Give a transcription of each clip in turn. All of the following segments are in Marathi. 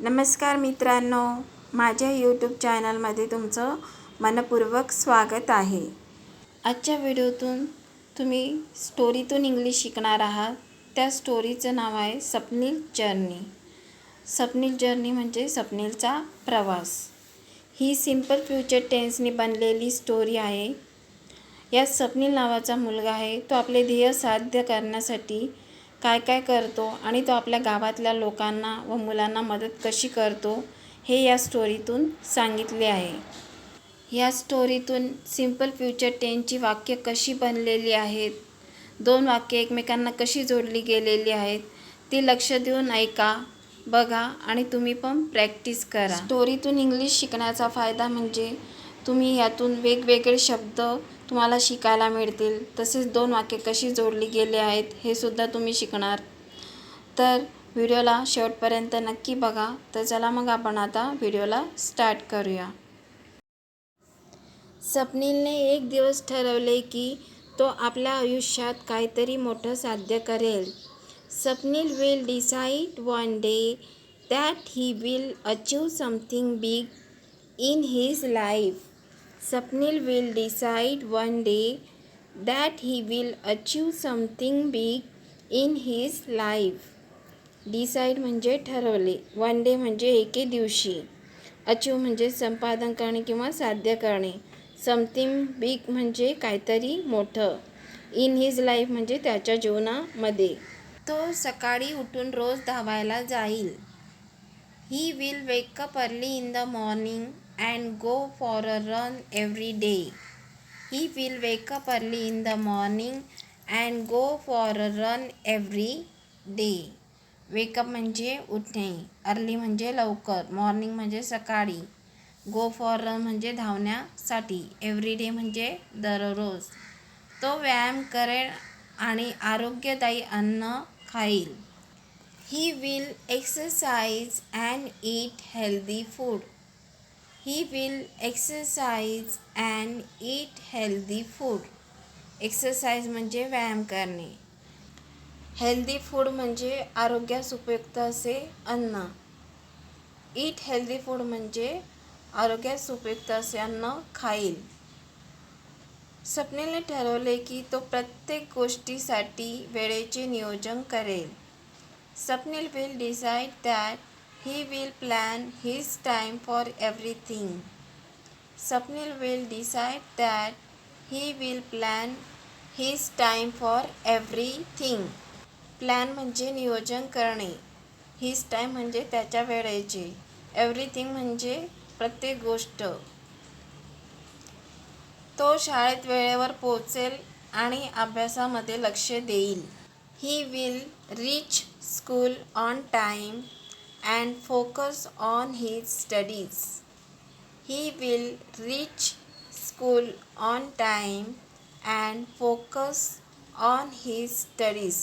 नमस्कार मित्रांनो माझ्या यूट्यूब चॅनलमध्ये तुमचं मनपूर्वक स्वागत आहे. आजच्या व्हिडिओतून तुम्ही स्टोरीतून इंग्लिश शिकणार आहात. त्या स्टोरीचं नाव आहे स्वप्नील जर्नी स्वप्नील जर्नी म्हणजे स्वप्नीलचा प्रवास. ही सिंपल फ्युचर टेन्सनी बनलेली स्टोरी आहे. यात स्वप्नील नावाचा मुलगा आहे. तो आपले ध्येय साध्य करण्यासाठी काय काय करतो आणि तो आपल्या गावातल्या लोकांना व मुलांना मदत कशी करतो हे या स्टोरीतून सांगितले आहे. या स्टोरीतून सिंपल फ्युचर टेनची वाक्य कशी बनलेली आहेत? दोन वाक्य एकमेकांना कशी जोडली गेलेली आहेत? ती लक्ष देऊन ऐका बघा आणि तुम्ही पण प्रॅक्टिस करा. स्टोरीतून इंग्लिश शिकण्याचा फायदा म्हणजे तुम्ही यातून वेगवेगळे शब्द तुम्हाला शिकायला मिळतील. तसेच दोन वाक्य कशी जोडली गेली आहेत हे सुद्धा तुम्ही शिकणार. तर व्हिडिओला शेवटपर्यंत नक्की बघा. तर चला मग आपण आता व्हिडिओला स्टार्ट करूया. स्वप्नीलने एक दिवस ठरवले की तो आपल्या आयुष्यात काहीतरी मोठं साध्य करेल. Swapnil will decide one day that he will achieve something big in his life Sapnil will decide one day that he will achieve something big in his life decide म्हणजे ठरवले. वन डे म्हणजे एके दिवशी. अचीव म्हणजे संपादन करणे किंवा साध्य करणे. समथिंग बिग म्हणजे काहीतरी मोठं. इन हिज लाईफ म्हणजे त्याच्या जीवनामध्ये. तो सकाळी उठून रोज धावायला जाईल. He will wake up early in the morning and go for a run every day he will wake up early in the morning and go for a run every day wake up म्हणजे उठणे. अर्ली म्हणजे लवकर. मॉर्निंग म्हणजे सकाळी. गो फॉर रन म्हणजे धावण्यासाठी. एव्हरी डे म्हणजे दररोज. तो व्यायाम करेल आणि आरोग्यदायी अन्न खाईल. He will exercise and eat healthy food he will exercise and eat healthy food exercise म्हणजे व्यायाम करणे. हेल्दी फूड म्हणजे आरोग्यास उपयुक्त असे अन्न. ईट हेल्दी फूड म्हणजे आरोग्यास उपयुक्त असे अन्न खाईल. स्वप्नेने ठरवले की तो प्रत्येक गोष्टीसाठी वेळेचे नियोजन करेल. Swapnil will decide that he will plan his time for everything Swapnil will decide that he will plan his time for everything plan म्हणजे नियोजन करणे. हिज टाईम म्हणजे त्याच्या वेळेचे. एव्हरीथिंग म्हणजे प्रत्येक गोष्ट. तो शाळेत वेळेवर पोहोचेल आणि अभ्यासामध्ये लक्ष देईल. He will reach school on time and focus on his studies he will reach school on time and focus on his studies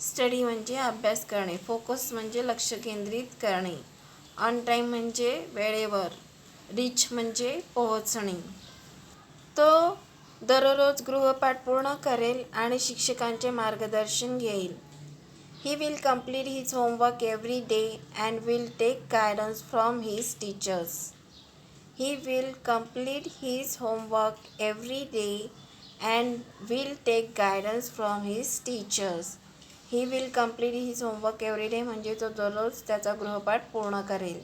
study म्हणजे अभ्यास करणे. फोकस म्हणजे लक्ष केंद्रित करणे. ऑन टाईम म्हणजे वेळेवर. रिच म्हणजे पोहोचणे. तो दररोज गृहपाठ पूर्ण करेल आणि शिक्षकांचे मार्गदर्शन घेईल. He will complete his homework every day and will take guidance from his teachers he will complete his homework every day and will take guidance from his teachers he will complete his homework every day म्हणजे तो दररोज त्याचा गृहपाठ पूर्ण करेल.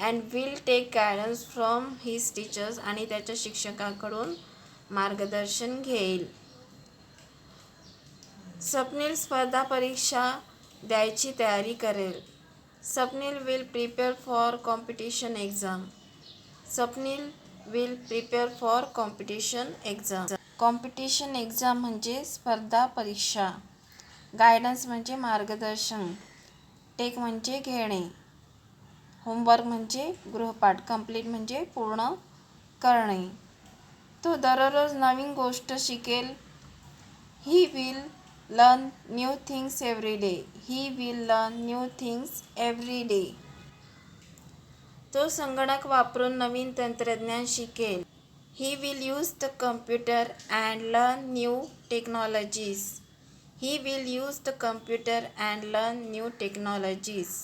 And will take guidance from his teachers आणि त्याच्या शिक्षकाकडून मार्गदर्शन घेईल. स्वप्नील स्पर्धा परीक्षा द्यायची तयारी करेल. Swapnil will prepare for competition exam Swapnil will prepare for competition exam competition exam म्हणजे स्पर्धा परीक्षा. गायडन्स म्हणजे मार्गदर्शन. टेक म्हणजे घेणे. होमवर्क म्हणजे गृहपाठ. कंप्लीट म्हणजे पूर्ण करणे. तो दररोज नवीन गोष्ट शिकेल. He will learn new things every day he will learn new things every day तो संगणक वापरून नवीन तंत्रज्ञान शिकेल. He will use the computer and learn new technologies he will use the computer and learn new technologies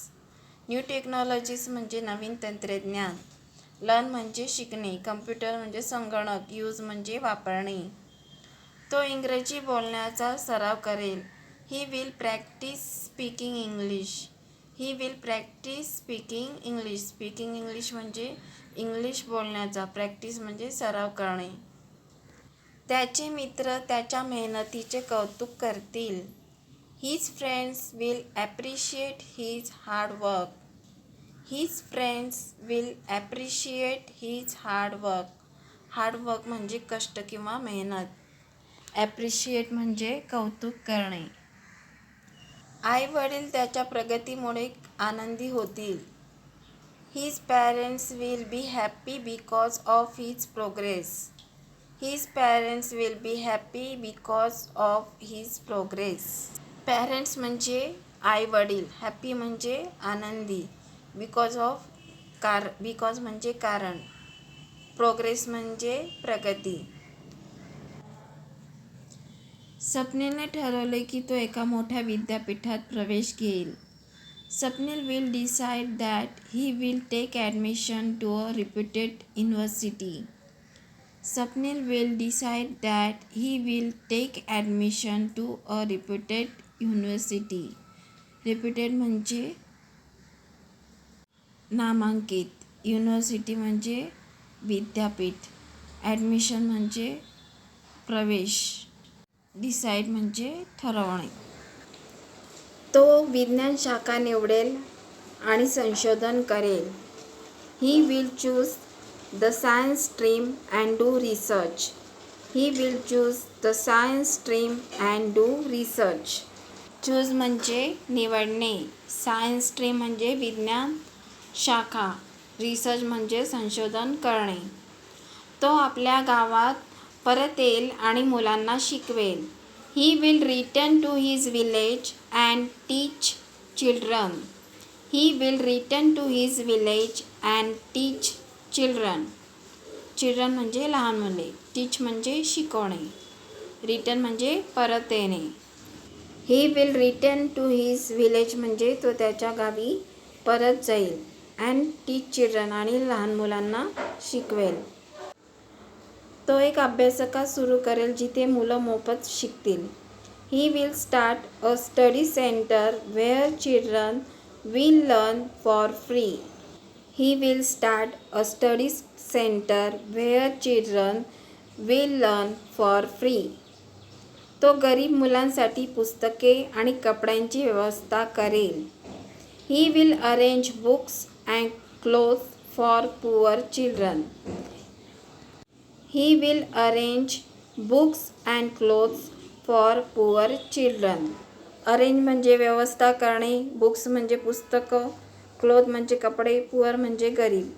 new technologies म्हणजे नवीन तंत्रज्ञान. लर्न म्हणजे शिकणे. कम्प्युटर म्हणजे संगणक. यूज म्हणजे वापरणे. तो इंग्रजी बोलण्याचा सराव करेल. He will practise speaking English he will practise speaking English speaking English म्हणजे इंग्लिश बोलण्याचा प्रॅक्टिस म्हणजे सराव करणे. त्याचे मित्र त्याच्या मेहनतीचे कौतुक करतील. His friends will appreciate his hard work his friends will appreciate his hard work hard work म्हणजे कष्ट किंवा मेहनत. ॲप्रिशिएट म्हणजे कौतुक करणे. आई वडील त्याच्या प्रगतीमुळे आनंदी होतील. His parents will be happy because of his progress his parents will be happy because of his progress parents म्हणजे आई वडील हॅपी म्हणजे आनंदी बिकॉज ऑफ कार बिकॉज म्हणजे कारण. प्रोग्रेस म्हणजे प्रगती. स्वप्नीलने ठरवले की तो एका मोठ्या विद्यापीठात प्रवेश घेईल. Swapnil will decide that he will take admission to a reputed university Swapnil will decide that he will take admission to a reputed university reputed म्हणजे नामांकित. युनिव्हर्सिटी म्हणजे विद्यापीठ. ॲडमिशन म्हणजे प्रवेश. डिसाईड म्हणजे ठरवणे. तो विज्ञान शाखा निवडेल आणि संशोधन करेल. He will choose the science stream and do research he will choose the science stream and do research choose म्हणजे निवडणे. सायन्स स्ट्रीम म्हणजे विज्ञान शाखा. रिसर्च म्हणजे संशोधन करणे. तो आपल्या गावात परत येईल आणि मुलांना शिकवेल. He will return to his village and teach children he will return to his village and teach children children म्हणजे लहान मुले. टीच म्हणजे शिकवणे. रिटर्न म्हणजे परत येणे. He will return to his village म्हणजे तो त्याच्या गावी परत जाईल अँड टीच चिल्ड्रन आणि लहान मुलांना शिकवेल. तो एक अभ्यासका सुरू करेल जिथे मुलं मोफत शिकतील. He will start a study centre where children will learn for free he will start a study centre where children will learn for free तो गरीब मुलांसाठी पुस्तके आणि कपड्यांची व्यवस्था करेल. He will arrange books and cloth for poor children he will arrange books and clothes for poor children arrange म्हणजे व्यवस्था करणे बुक्स म्हणजे पुस्तकं क्लोथ म्हणजे कपडे पुअर म्हणजे गरीब.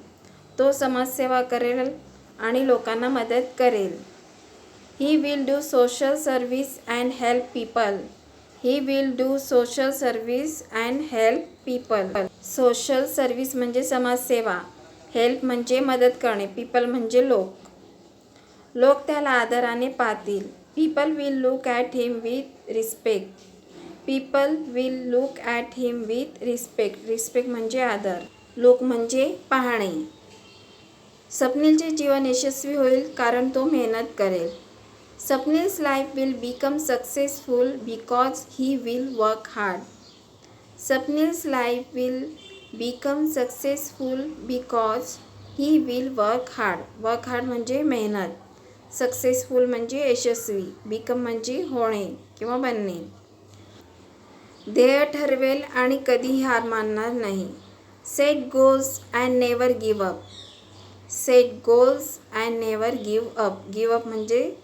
तो समाजसेवा करेल आणि लोकांना मदत करेल. He will do social service and help people he will do social service and help people social service म्हणजे समाजसेवा. हेल्प म्हणजे मदत करणे. पीपल म्हणजे लोक. लोक त्याला आदराने पाहतील. People will look at him with respect people will look at him with respect respect म्हणजे आदर. लोक म्हणजे पाहणे. स्वप्नीलचे जीवन यशस्वी होईल कारण तो मेहनत करेल. Swapnil's life will become successful because he will work hard Swapnil's life will become successful because he will work hard work hard म्हणजे मेहनत. सक्सेसफुल म्हणजे यशस्वी बिकम म्हणजे होणे किंवा बनणे. ध्येय ठरवेल आणि कधीही हार मानणार नाही. Set goals and never give up set goals and never give up give up म्हणजे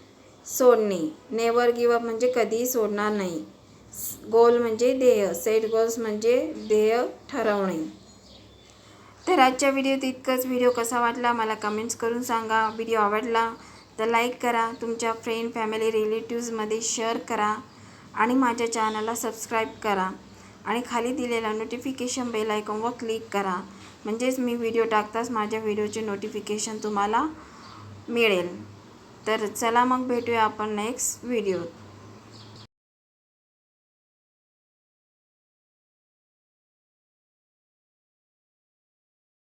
सोडणे. नेवर गिव अप म्हणजे कधीही सोडणार नाही. गोल म्हणजे ध्येय. सेट गोल्स म्हणजे ध्येय ठरवणे. तर आजच्या व्हिडिओत इतकंच. व्हिडिओ कसा वाटला? मला कमेंट्स करून सांगा. व्हिडिओ आवडला? तर लाईक करा तुमच्या फ्रेंड फॅमिली रिलेटिव्समध्ये शेअर करा आणि माझ्या चॅनलला सबस्क्राईब करा. आणि खाली दिलेला नोटिफिकेशन बेल आयकॉनवर क्लिक करा. म्हणजेच मी व्हिडिओ टाकताच माझ्या व्हिडिओचे नोटिफिकेशन तुम्हाला मिळेल. तर चला मग भेटूया आपण नेक्स्ट व्हिडिओत